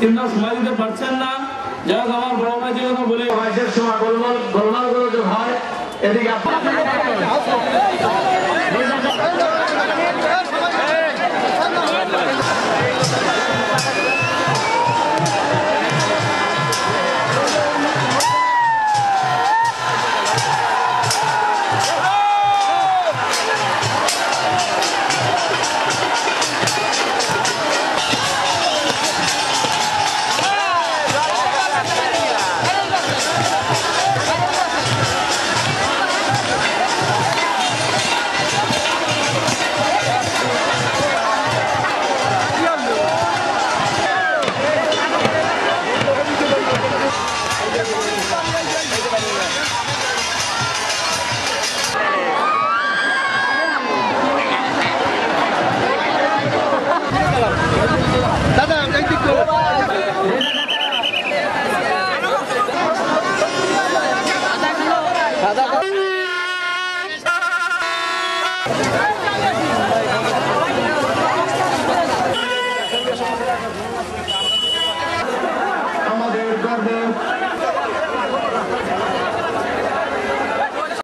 তিনটা সময় দিতে পারছেন না। যারা আমার বড় ভাই যে কথা বলে সময় গোলমাল গোলমাল যে ভাই। এদিকে Thank you.